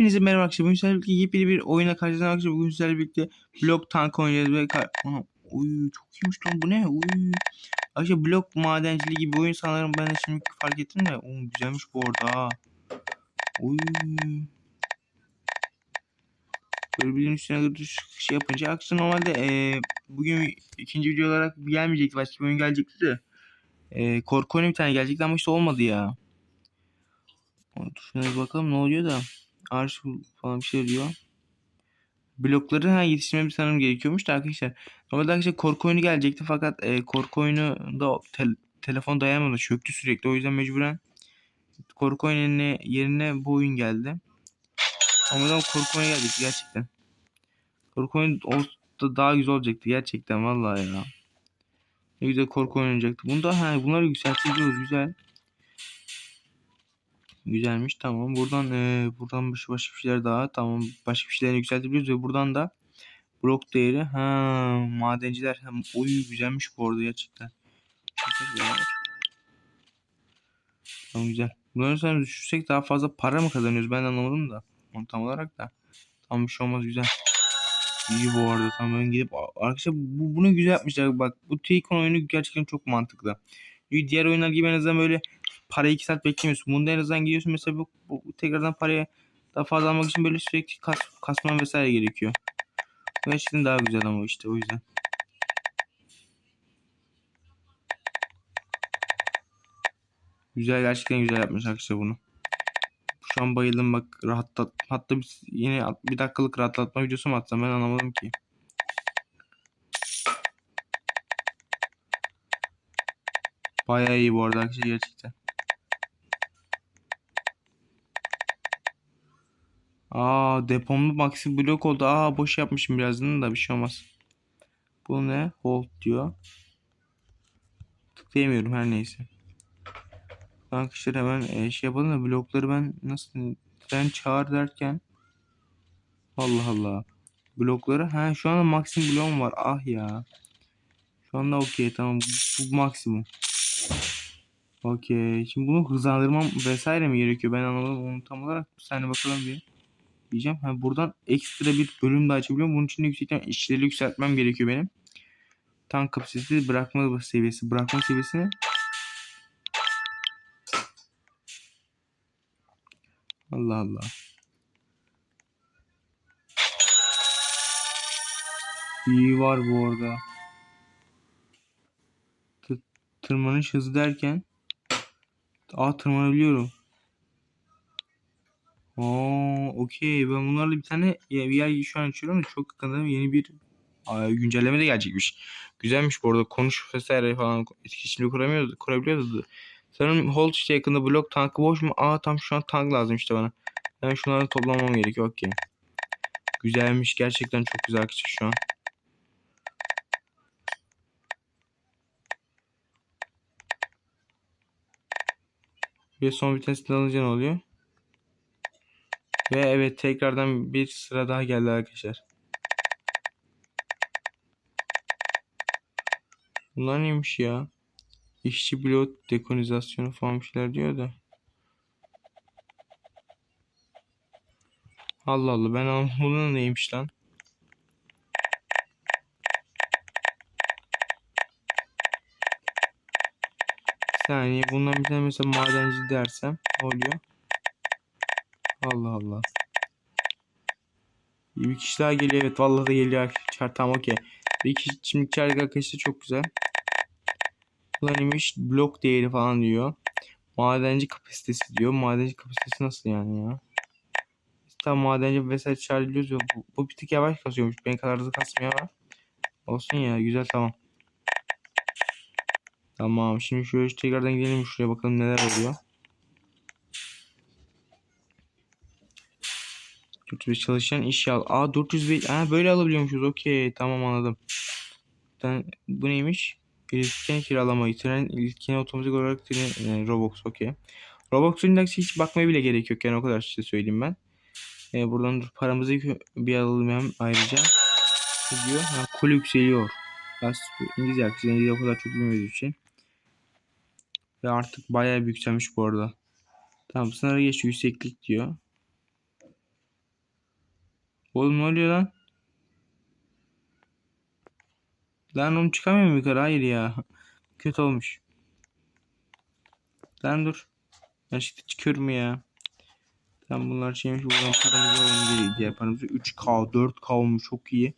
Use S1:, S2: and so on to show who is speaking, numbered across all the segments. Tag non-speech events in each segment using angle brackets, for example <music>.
S1: Hepinize merhaba arkadaşlar. Bugün sizlerle birlikte yepyeni bir oyuna karşınızda arkadaşlar. Bugün sizlerle birlikte blok tank oynayacağız ve kar... Uy çok iyiymiş lan bu ne? Uy. Arkadaşlar blok madenciliği gibi oyun sanırım ben de şimdi fark ettim de. Oğlum güzelmiş bu arada ha. Uy. Böyle bir üstüne şey yapınca aslında normalde e, bugün ikinci video olarak gelmeyecekti. Başka bir oyun gelecekti de. E, korku oyunu bir tane gelecekti ama işte olmadı ya. Bir bakalım ne oluyor da. Arşiv falan bir şey diyor. Blokları ha yetiştirmemiz sanırım gerekiyormuş da arkadaşlar. Normalde arkadaşlar korku oyunu gelecekti fakat e, korku oyunu da tel- telefon dayanamadı. Çöktü sürekli. O yüzden mecburen korku oyunu yerine bu oyun geldi. Ama da korku oyunu geldi gerçekten. Korku oyunu olsa daha güzel olacaktı gerçekten vallahi ya. Ne güzel korku oynayacaktı. Bunda ha bunları yükseltiyoruz güzel. Güzelmiş tamam. Buradan e, buradan başka başka bir şeyler daha tamam. Başka bir şeyler yükseltebiliyoruz ve buradan da blok değeri ha madenciler hem oyu güzelmiş bu arada gerçekten. Tamam güzel. Bunları sonra düşürsek daha fazla para mı kazanıyoruz ben anlamadım da. Onu tam olarak da. Tam bir şey olmaz güzel. İyi bu arada tamam ben gidip arkadaşlar bu, bunu güzel yapmışlar bak bu Tycoon oyunu gerçekten çok mantıklı. Diğer oyunlar gibi en azından böyle parayı 2 saat beklemiyorsun. Bunda en azından gidiyorsun mesela bu, bu, tekrardan paraya daha fazla almak için böyle sürekli kas, kasman vesaire gerekiyor. Gerçekten daha güzel ama işte o yüzden. Güzel gerçekten güzel yapmış arkadaşlar bunu. Şu an bayıldım bak rahatlat. Hatta bir, yine bir dakikalık rahatlatma videosu mu atsam ben anlamadım ki. Bayağı iyi bu arada arkadaşlar gerçekten. Aa depomlu maxi blok oldu. Aa boş yapmışım birazdan da bir şey olmaz. Bu ne? Hold diyor. Tıklayamıyorum her neyse. Arkadaşlar hemen e, şey yapalım da blokları ben nasıl sen çağır derken Allah Allah. Blokları ha şu anda maksimum bloğum var. Ah ya. Şu anda okey tamam bu, bu maksimum. Okey. Şimdi bunu hızlandırmam vesaire mi gerekiyor? Ben anlamadım onu tam olarak. Bir saniye bakalım bir. Diyeceğim. Ha, buradan ekstra bir bölüm de açabiliyorum. Bunun için de yüksekten işleri yükseltmem gerekiyor benim. Tank kapasitesi bırakma seviyesi. Bırakma seviyesini Allah Allah. İyi var bu arada. T tırmanış hızı derken Aa tırmanabiliyorum. Oo, okey. Ben bunlarla bir tane bir yer şu an açıyorum çok yakında yeni bir güncelleme de gelecekmiş. Güzelmiş bu arada. Konuş vesaire falan etkileşimli kuramıyoruz, kurabiliyoruz. Sanırım hold işte yakında blok tankı boş mu? Aa tam şu an tank lazım işte bana. Ben şunları toplamam gerekiyor. Okey. Güzelmiş. Gerçekten çok güzel arkadaşlar şu an. Bir son vitesini alınca ne oluyor? Ve evet tekrardan bir sıra daha geldi arkadaşlar. Bunlar neymiş ya? İşçi blok dekonizasyonu falan şeyler diyor da. Allah Allah ben anlamadım neymiş lan. Bir saniye bundan bir tane mesela madenci dersem ne oluyor? Allah Allah. Bir kişi daha geliyor evet vallahi da geliyor arkadaşlar tamam okey. Bir kişi şimdi çarık arkadaşlar çok güzel. Bunlar neymiş blok değeri falan diyor. Madenci kapasitesi diyor. Madenci kapasitesi nasıl yani ya? Tam madenci vesaire çağırıyoruz ya. Bu, bu bir tık yavaş kasıyormuş. Ben kadar hızlı kasmıyor ama. Olsun ya güzel tamam. Tamam şimdi şöyle tekrardan gidelim şuraya bakalım neler oluyor. 405 çalışan iş al. Aa 405. Ha böyle alabiliyormuşuz. Okey tamam anladım. Bu neymiş? İletken kiralama. Tren iletken otomatik olarak tren yani Roblox okey. Roblox'un indeksi hiç bakmaya bile gerek yok yani o kadar size söyleyeyim ben. Ee, buradan paramızı bir alalım hem ayrıca. Ne diyor? Ha, kule yükseliyor. İngilizce. İngilizce o kadar çok bilmediği için. Ve artık bayağı bir yükselmiş bu arada. Tamam sınırı geç yükseklik diyor. Oğlum ne oluyor lan? Lan oğlum çıkamıyor mu yukarı? Hayır ya. <laughs> Kötü olmuş. Lan dur. Ben şimdi çıkıyorum ya. Tamam bunlar şeymiş. Buradan paramızı alalım. Diğer paramızı 3K 4K olmuş. Çok iyi.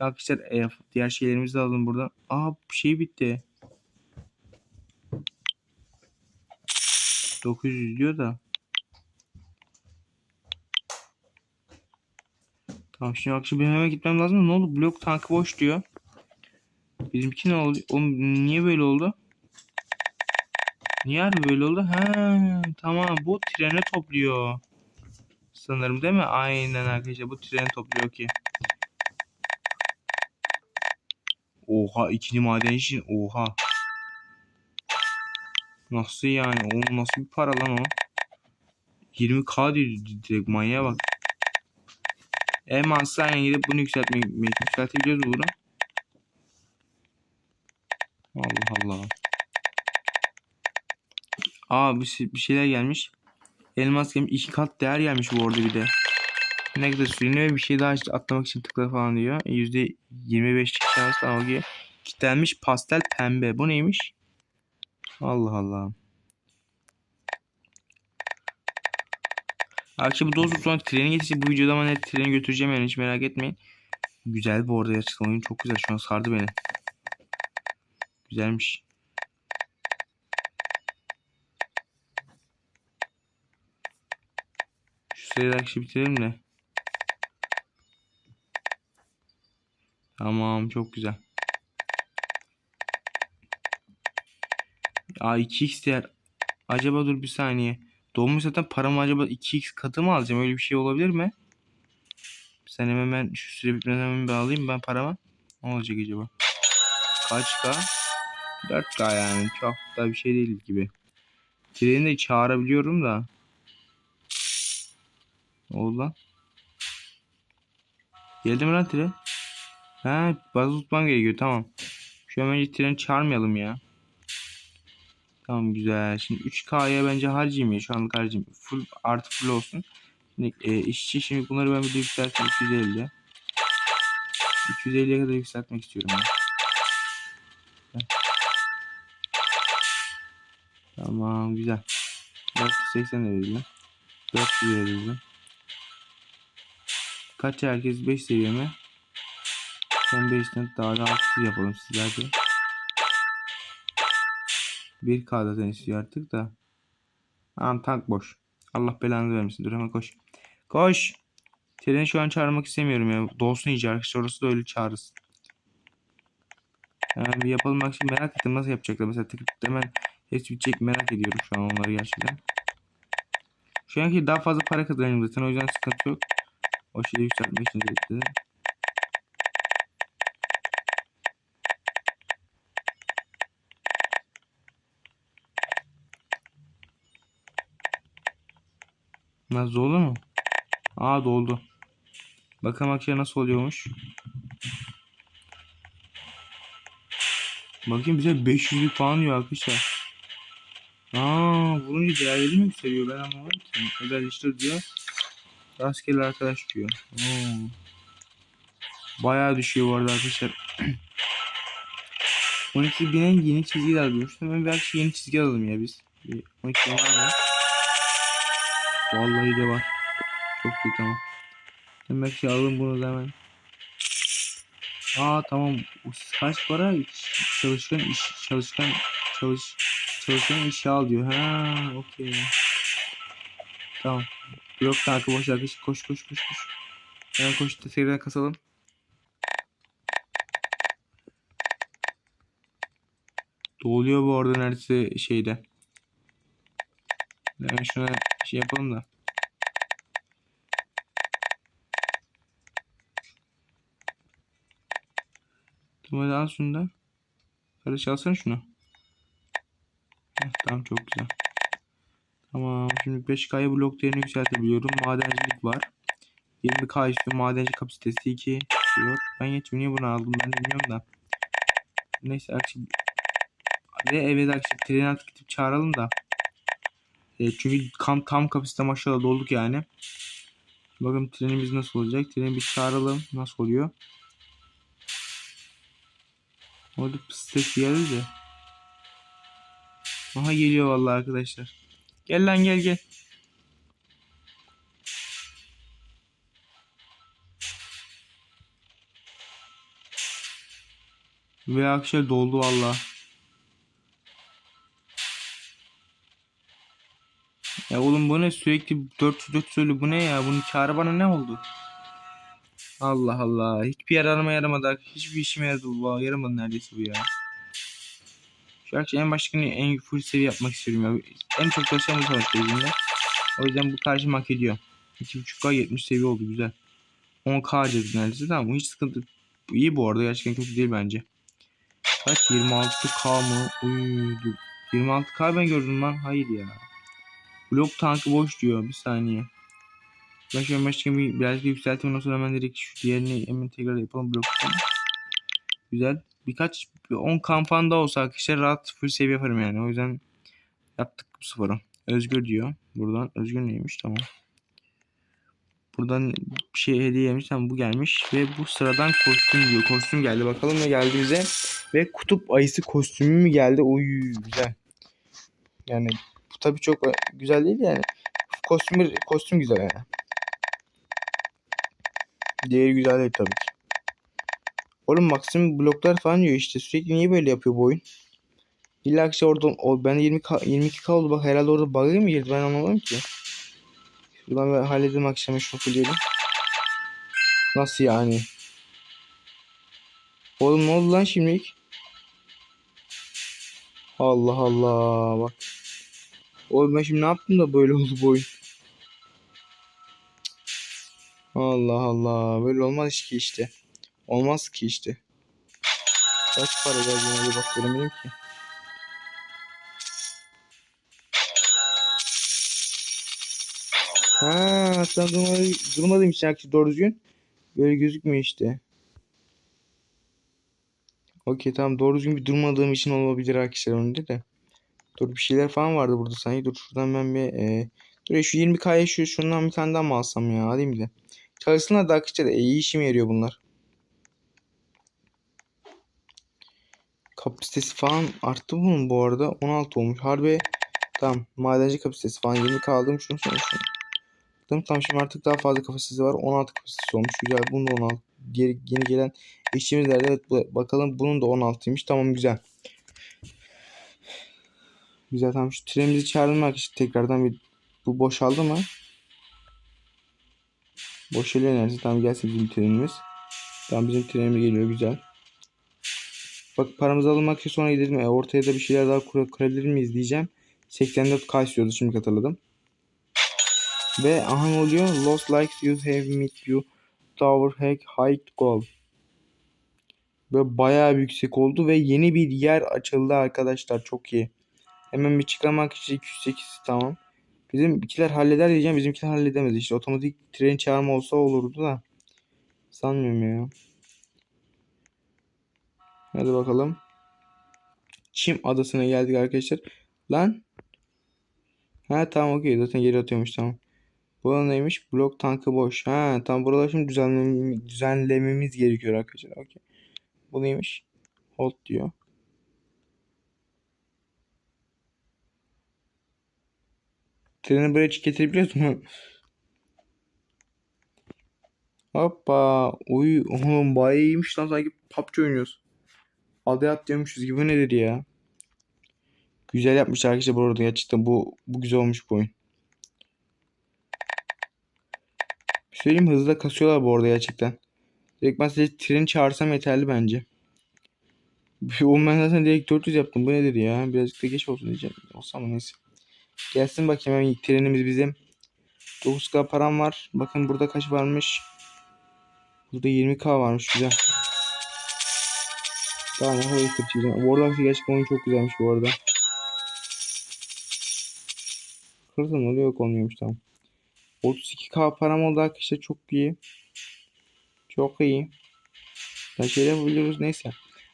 S1: Arkadaşlar e, diğer şeylerimizi de alalım buradan. Aa şey bitti. 900 diyor da. Tamam şimdi akşam benim hemen gitmem lazım. Ne oldu? Blok tankı boş diyor. Bizimki ne oldu? Oğlum niye böyle oldu? Niye harbi böyle oldu? Ha tamam bu treni topluyor. Sanırım değil mi? Aynen arkadaşlar bu treni topluyor ki. Oha ikinci maden için oha. Nasıl yani? Oğlum nasıl bir para lan o? 20k diyor direkt manyağa bak. E mantıklı gidip bunu yükseltmek yükseltebiliyoruz bunu. Allah Allah. Aa bir, şey- bir şeyler gelmiş. Elmas gelmiş. iki kat değer gelmiş bu arada bir de. Ne kadar sürünüyor ve bir şey daha işte atlamak için tıkla falan diyor. E, Yüzde 25 şansı algı. Kitlenmiş pastel pembe. Bu neymiş? Allah Allah. Akşam bu dozu sonra treni geçecek. Bu videoda ama net treni götüreceğim yani hiç merak etmeyin. Güzel bu arada gerçekten oyun çok güzel. Şu an sardı beni. Güzelmiş. Şu sayıda akışı bitirelim de. Tamam çok güzel. Aa 2x değer. Acaba dur bir saniye. Dolmuş zaten paramı acaba 2x katı mı alacağım? Öyle bir şey olabilir mi? Saniye hemen şu süre bitmeden hemen bir alayım ben paramı. Ne olacak acaba? Kaç k? 4k yani. Çok da bir şey değil gibi. Treni de çağırabiliyorum da. Oldu lan? Geldi mi lan tren? Ha bazı tutmam gerekiyor tamam. Şu an önce treni çağırmayalım ya. Tamam güzel. Şimdi 3K'ya bence harcayayım ya. Şu anlık harcayayım. Full artı full olsun. Şimdi e, işçi şimdi bunları ben bir de yükselteyim 250. 250'ye kadar yükseltmek istiyorum. Heh. Tamam güzel. 480 de verelim. 400 verelim. Kaç herkes 5 seviye mi? Sen 5'ten daha da 600 yapalım sizlerce. 1K zaten artık da. Tamam tank boş. Allah belanı vermesin. Dur hemen koş. Koş. Treni şu an çağırmak istemiyorum ya. Dolsun iyice arkadaşlar. Orası da öyle çağırırız. Hemen bir yapalım. Bak şimdi merak ettim nasıl yapacaklar. Mesela tıkıp hemen hepsi bitecek merak ediyorum şu an onları gerçekten. Şu anki daha fazla para kazanıyorum zaten. O yüzden sıkıntı yok. O şeyi yükseltmek için. Nasıl oldu mu? Aa doldu. Bakalım akşam nasıl oluyormuş. Bakayım bize 500'lük falan diyor arkadaşlar. Aa vurunca değerleri mi yükseliyor ben anlamadım ki. Özelleştir diyor. Rastgele arkadaş diyor. Oo. Bayağı düşüyor bu arada arkadaşlar. <clears throat> 12 bine yeni çizgi almıştım. Ben belki yeni çizgi alalım ya biz. Bir 12 var mı? Vallahi de var. Çok iyi tamam. Demek ki alalım bunu hemen. Aa tamam. Kaç para? Çalışkan iş çalışkan çalış çalışkan işe al diyor. Ha okey. Tamam. Blok tankı boş arkadaş. Koş koş koş koş. Hemen koş tekrar kasalım. Doluyor bu arada neredeyse şeyde. Hemen şuna şey yapalım da. Tamam hadi al şunu da. Kardeş alsana şunu. Heh, tamam çok güzel. Tamam şimdi 5K'ya blok değerini yükseltebiliyorum. Madencilik var. 20K istiyor. Madenci kapasitesi 2 diyor. Ben geç niye bunu aldım ben bilmiyorum da. Neyse akşam ve evet akşam treni artık gidip çağıralım da. E, çünkü kam tam kapasite maşallah dolduk yani. Bakalım trenimiz nasıl olacak. Treni bir çağıralım. Nasıl oluyor? Orada pıstık geldi de. Aha geliyor vallahi arkadaşlar. Gel lan gel gel. Ve akşam doldu valla. Ya oğlum bu ne sürekli 400 400 bu ne ya? Bunun karı bana ne oldu? Allah Allah. Hiçbir yer arama yaramadı. Hiçbir işime yaradı bu. Yaramadı neredeyse bu ya. Şu akşam en başta en full seviye yapmak istiyorum ya. En çok çalışan bu savaş bezinde. O yüzden bu karşı hak ediyor. 2.5K 70 seviye oldu güzel. 10K harcadık neredeyse tamam hiç sıkıntı. Bu iyi bu arada gerçekten kötü değil bence. Kaç 26K mı? Uy, 26K ben gördüm lan. Hayır ya. Blok tankı boş diyor. Bir saniye. Şöyle başka bir biraz bir yükselteyim ondan sonra hemen direkt şu diğerini hemen tekrar yapalım blok. Güzel. Birkaç 10 kampan da olsa arkadaşlar rahat full seviye yaparım yani. O yüzden yaptık bu sıfırı. Özgür diyor. Buradan Özgür neymiş tamam. Buradan bir şey hediye yemiş tamam bu gelmiş. Ve bu sıradan kostüm diyor. Kostüm geldi bakalım ne geldi bize. Ve kutup ayısı kostümü mü geldi? Oy güzel. Yani tabii çok güzel değil yani. Kostüm, kostüm güzel yani. Diğeri güzel değil tabii ki. Oğlum maksimum bloklar falan diyor işte. Sürekli niye böyle yapıyor bu oyun? İlla ki orada o, ben 20 22k oldu bak herhalde orada bug'a mı girdi ben anlamadım ki. Şuradan ben halledelim akşam şunu fulleyelim. Nasıl yani? Oğlum ne oldu lan şimdilik? Allah Allah bak. Oğlum ben şimdi ne yaptım da böyle oldu bu oyun. Allah Allah böyle olmaz ki işte. Olmaz ki işte. Kaç para geldiğine bir bak göremedim ki. Ha, sen durmadı, durmadığım için aktif doğru düzgün. Böyle gözükmüyor işte. Okey tamam doğru düzgün bir durmadığım için olabilir arkadaşlar önünde de. Dur bir şeyler falan vardı burada sanki. Dur şuradan ben bir e, dur şu 20k'ya şu şundan bir tane daha mı alsam ya alayım bir de. Çalışsınlar da arkadaşlar e, iyi işime yarıyor bunlar. Kapasitesi falan arttı bunun bu arada. 16 olmuş. Harbi tamam. Madenci kapasitesi falan 20 kaldım. Şunu şunu. Tamam şimdi artık daha fazla kapasitesi var. 16 kapasitesi olmuş. Güzel. Bunun da 16. Geri, yeni gelen işçimizlerde evet bakalım bunun da 16'ymış. Tamam güzel. Güzel tamam şu trenimizi çağıralım arkadaşlar tekrardan bir bu boşaldı mı? Boşalıyor neredeyse. Tamam gelsin bizim trenimiz. Tamam bizim trenimiz geliyor güzel. Bak paramızı almak için sonra gidelim. E, ortaya da bir şeyler daha kur kurabilir miyiz diyeceğim. 84k istiyordu şimdi hatırladım. Ve aha oluyor? Lost likes you have met you. Tower hack height goal. Ve bayağı yüksek oldu ve yeni bir yer açıldı arkadaşlar. Çok iyi. Hemen bir çıkarmak için 208 tamam. Bizimkiler halleder diyeceğim. Bizimkiler halledemez. İşte otomatik tren çağırma olsa olurdu da. Sanmıyorum ya. Hadi bakalım. Çim adasına geldik arkadaşlar. Lan. Ha tamam okey. Zaten geri atıyormuş tamam. Bu neymiş? Blok tankı boş. Ha tamam buralar şimdi düzenlememiz, düzenlememiz gerekiyor arkadaşlar. Okey. Bu neymiş? Hold diyor. Treni buraya getirebiliyoruz mu? Hoppa. Uy oğlum bayağı iyiymiş lan sanki PUBG oynuyoruz. Adı atlıyormuşuz gibi nedir ya? Güzel yapmış arkadaşlar bu arada gerçekten bu bu güzel olmuş bu oyun. Bir söyleyeyim hızla kasıyorlar bu arada gerçekten. Direkt ben size tren çağırsam yeterli bence. Oğlum ben zaten direkt 400 yaptım. Bu nedir ya? Birazcık da geç olsun diyeceğim. Olsam mı neyse. Gelsin bakayım hemen trenimiz bizim. 9k param var. Bakın burada kaç varmış. Burada 20k varmış. Güzel. Tamam ne kadar kötüyüm. Warlock gerçekten oyun çok güzelmiş bu arada. Kırdım oluyor yok olmuyormuş tamam. 32k param oldu arkadaşlar çok iyi. Çok iyi. Ben şey yapabiliyoruz neyse.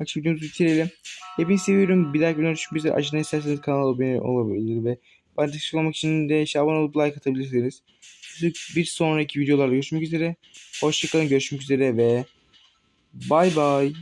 S1: Bak videomuzu bitirelim. Hepinizi seviyorum. Bir dahaki videoda görüşmek üzere. Aşağıdan isterseniz kanala abone olabilir ve olmak için de abone olup like atabilirsiniz. bir sonraki videolarda görüşmek üzere. Hoşçakalın görüşmek üzere ve bay bay.